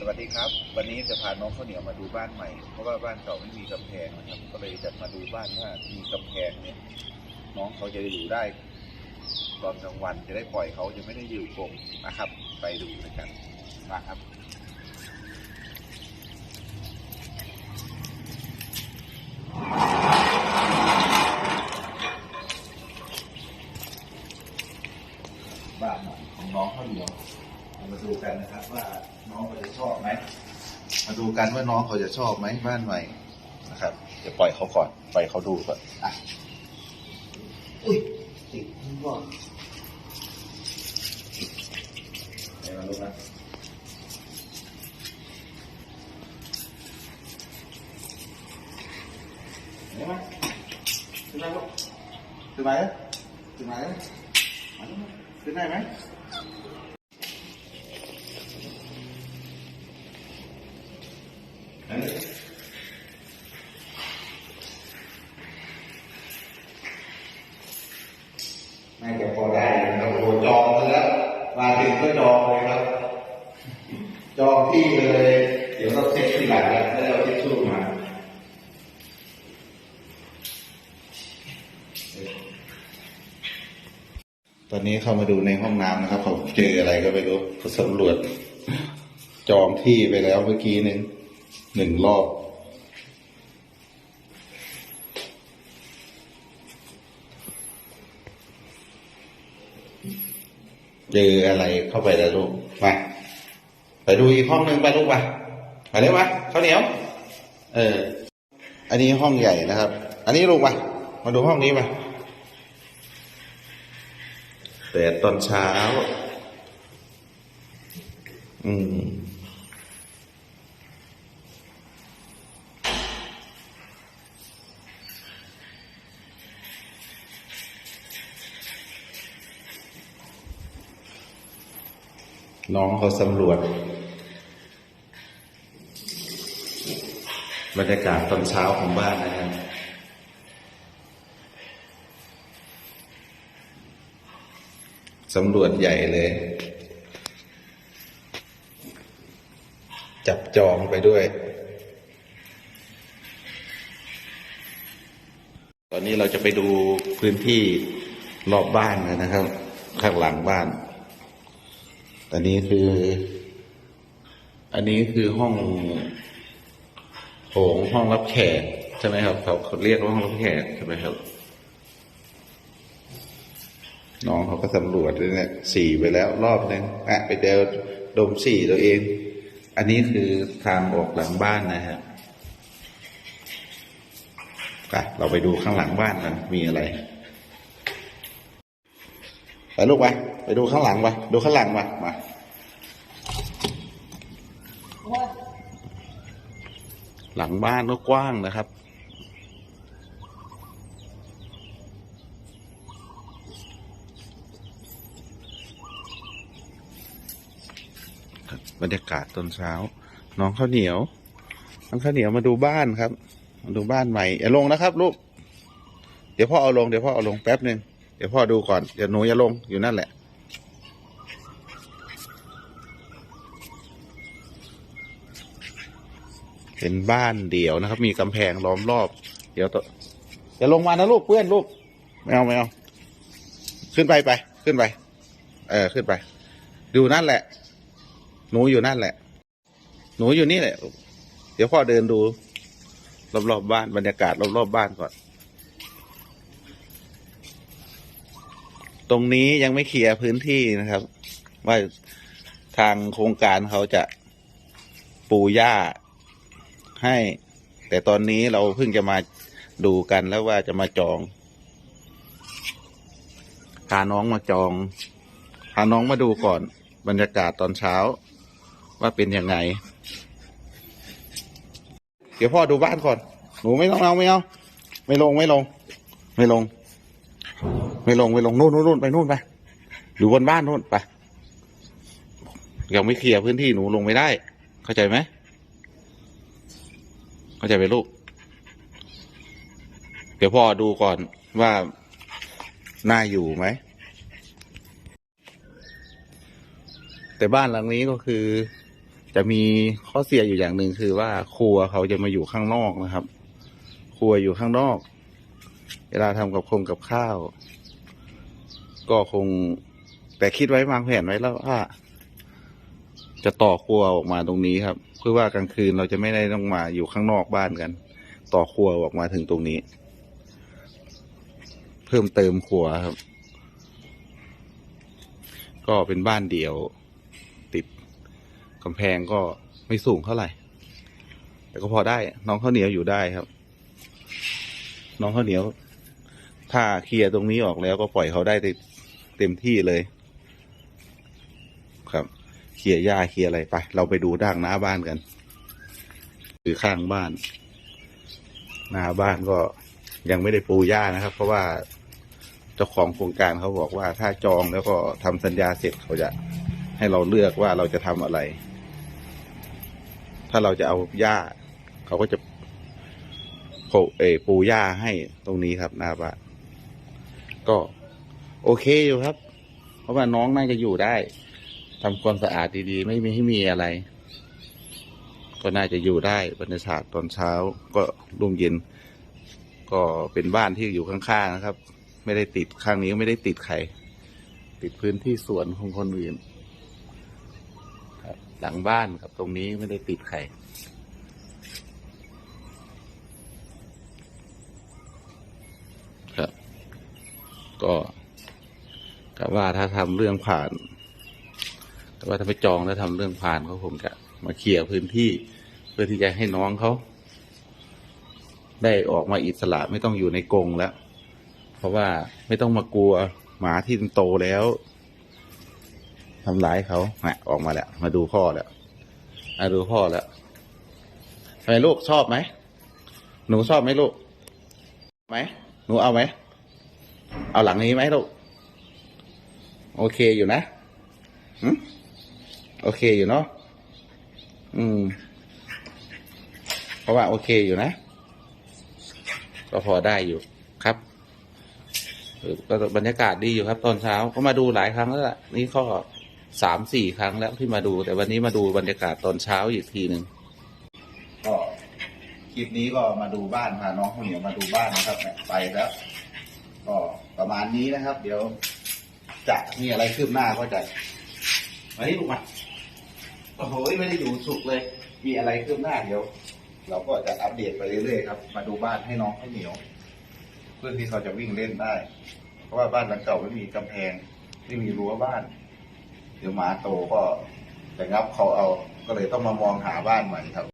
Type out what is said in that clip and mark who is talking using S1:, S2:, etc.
S1: สวัสดีครับ วันนี้จะพาน้องข้าวเหนียวมาดูบ้านใหม่ เพราะว่าบ้านเก่าไม่มีกำแพงนะครับ ก็เลยจะมาดูบ้านว่ามีกำแพงเนี่ย น้องเขาจะอยู่ได้ ตอนกลางวันจะได้ปล่อยเขาจะไม่ได้อยู่กรงนะครับ ไปดูด้วยกันมาครับ น้องเขาจะชอบไหมมาดูกันว่าน้องเขาจะชอบไหมบ้านใหม่นะครับจะปล่อยเขาก่อนปล่อยเขาดูก่อนอะอุ้ยติดนี่ก่อนไหนมาลูกนะไหนมาขึ้นมาลูกขึ้นมาเลยขึ้นมาเลยมขึ้นได้ไหม น่าจะพอได้นะครับโอ้จองไปแล้วมาถึงก็จองเลยครับ จองที่เลย เดี๋ยวเราเช็คทีหลังนะแล้วเราทิชชู่มาตอนนี้เข้ามาดูในห้องน้ำนะครับเขาเจออะไรก็ไม่รู้เขาสำรวจ จองที่ไปแล้วเมื่อกี้นึง หนึ่งรอบ เจออะไรเข้าไปแล้วลูกมาไปดูอีกห้องหนึ่งไปลูกมาไปเร็วมาข้าวเหนียว เออ อันนี้ห้องใหญ่นะครับ อันนี้ลูกมามาดูห้องนี้มาแต่ตอนเช้า อืม น้องเขาสำรวจ บรรยากาศตอนเช้าของบ้านนะครับสำรวจใหญ่เลย จับจองไปด้วย ตอนนี้เราจะไปดูพื้นที่รอบบ้านกันนะครับ ข้างหลังบ้าน อันนี้คือ อันนี้คือห้องโถงห้องรับแขกใช่ไหมครับเขาเขาเรียกว่าห้องรับแขกใช่ไหมครับน้องเขาก็สำรวจด้วยเนี่ยสี่ไปแล้วรอบนึงอะไปเดวดมสี่ตัวเอง อันนี้คือทางออกหลังบ้านนะฮะไปเราไปดูข้างหลังบ้านกันมีอะไรไปลูกไปไปดูข้างหลังไปดูข้างหลังมามา หลังบ้านก็กว้างนะครับ บรรยากาศตอนเช้า น้องข้าวเหนียว น้องข้าวเหนียวมาดูบ้านครับ มาดูบ้านใหม่อย่าลงนะครับลูก เดี๋ยวพ่อเอาลง เดี๋ยวพ่อเอาลงแป๊บหนึ่งเดี๋ยวพ่อดูก่อนเดี๋ยวหนูอย่าลงอยู่นั่นแหละ เป็นบ้านเดี่ยวนะครับ มีกำแพงล้อมรอบ เดี๋ยวต่ออย่าลงมานะลูกเพื่อนลูกไม่เอาไม่เอาขึ้นไปไป ขึ้นไป เออขึ้นไป ดูนั่นแหละ หนูอยู่นั่นแหละ หนูอยู่นี่แหละ เดี๋ยวพ่อเดินดู รอบๆบบ้านบรรยากาศรอบๆบบ้านก่อน ตรงนี้ยังไม่เคลียร์พื้นที่นะครับ ว่าทางโครงการเขาจะปูหญ้า ให้ แต่ตอนนี้เราเพิ่งจะมาดูกันแล้วว่าจะมาจองพาน้องมาจองพาน้องมาดูก่อน บรรยากาศตอนเช้า ว่าเป็นยังไง เดี๋ยวพ่อดูบ้านก่อน หนูไม่ต้องเอาไม่เอาไม่ลงไม่ลง ไม่ลง ไม่ลงไม่ลงนู่นนู่นนู่นไปนู่นไปอยู่บนบ้านนู่นไปยังไม่เคลียร์พื้นที่หนูลงไม่ได้ เข้าใจไหม เข้าใจไหมลูก เดี๋ยวพ่อดูก่อนว่าน่าอยู่ไหม แต่บ้านหลังนี้ก็คือ จะมีข้อเสียอยู่อย่างหนึ่งคือว่าครัวเขาจะมาอยู่ข้างนอกนะครับ ครัวอยู่ข้างนอก เวลาทำกับคงกับข้าว ก็คงแต่คิดไว้วางแผนไว้แล้วว่า จะต่อครัวออกมาตรงนี้ครับเพื่อว่ากลางคืนเราจะไม่ได้ต้องมาอยู่ข้างนอกบ้านกัน ต่อครัวออกมาถึงตรงนี้ เพิ่มเติมครัวครับ ก็เป็นบ้านเดี่ยว ติดกำแพงก็ไม่สูงเท่าไหร่ แต่ก็พอได้ น้องข้าวเหนียวอยู่ได้ครับ น้องข้าวเหนียว ถ้าเคลียร์ตรงนี้ออกแล้วก็ปล่อยเขาได้เต็มที่เลย ครับ เคลียหญ้าเคลียอะไรไป เราไปดูด้านหน้าบ้านกัน หรือข้างบ้าน หน้าบ้านก็ยังไม่ได้ปูหญ้านะครับ เพราะว่าเจ้าของโครงการเขาบอกว่าถ้าจองแล้วก็ทำสัญญาเสร็จเขาจะให้เราเลือกว่าเราจะทำอะไร ถ้าเราจะเอาหญ้า เขาก็จะโผเออปูหญ้าให้ตรงนี้ครับหน้าบ้านก็โอเคอยู่ครับ เพราะว่าน้องน่าจะอยู่ได้ ทำความสะอาดดีๆ ไม่มีให้มีอะไร ก็น่าจะอยู่ได้บรรยากาศตอนเช้าก็ร่มเย็น ก็เป็นบ้านที่อยู่ข้างๆนะครับ ไม่ได้ติดข้างนี้ไม่ได้ติดใครติดพื้นที่สวนของคนอื่นครับหลังบ้านกับตรงนี้ไม่ได้ติดใครครับ ก็กะว่าถ้าทำเรื่องผ่าน แต่ว่าถ้าไปจองแล้วทำเรื่องผ่านเขาคงจะมาเคลียร์พื้นที่ เพื่อที่จะให้น้องเขาได้ออกมาอิสระไม่ต้องอยู่ในกรงแล้ว เพราะว่าไม่ต้องมากลัวหมาที่โตแล้วทำร้ายเขาน่ะออกมาแล้ว มาดูพ่อแล้วมาดูพ่อแล้วทำไมลูกชอบไหม หนูชอบไหมลูกไหมหนูเอาไหม เอาหลังนี้ไหมลูก โอเคอยู่นะหืม โอเคอยู่เนาะอืม เพราะว่าโอเคอยู่นะก็พอได้อยู่ครับก็บรรยากาศดีอยู่ครับ ตอนเช้าก็มาดูหลายครั้งแล้วล่ะนี่ก็สามสี่ครั้งแล้วที่มาดู แต่วันนี้มาดูบรรยากาศตอนเช้าอีกทีหนึ่งก็คลิปนี้ก็มาดูบ้านพาน้องข้าวเหนียวมาดูบ้านนะครับไปแล้วก็ประมาณนี้นะครับ เดี๋ยวจะมีอะไรคืบหน้าก็จะมาที่ลูกมา โอ้โหไม่ได้อยู่สุขเลย มีอะไรคืบหน้าเดี๋ยว เราก็จะอัปเดตไปเรื่อยๆครับ มาดูบ้านให้น้องข้าเหนียว เพื่อที่เขาจะวิ่งเล่นได้ เพราะว่าบ้านหลังเก่าไม่มีกำแพง ไม่มีรั้วบ้าน เดี๋ยวหมาโตก็จะงับเขาเอา ก็เลยต้องมามองหาบ้านใหม่ครับ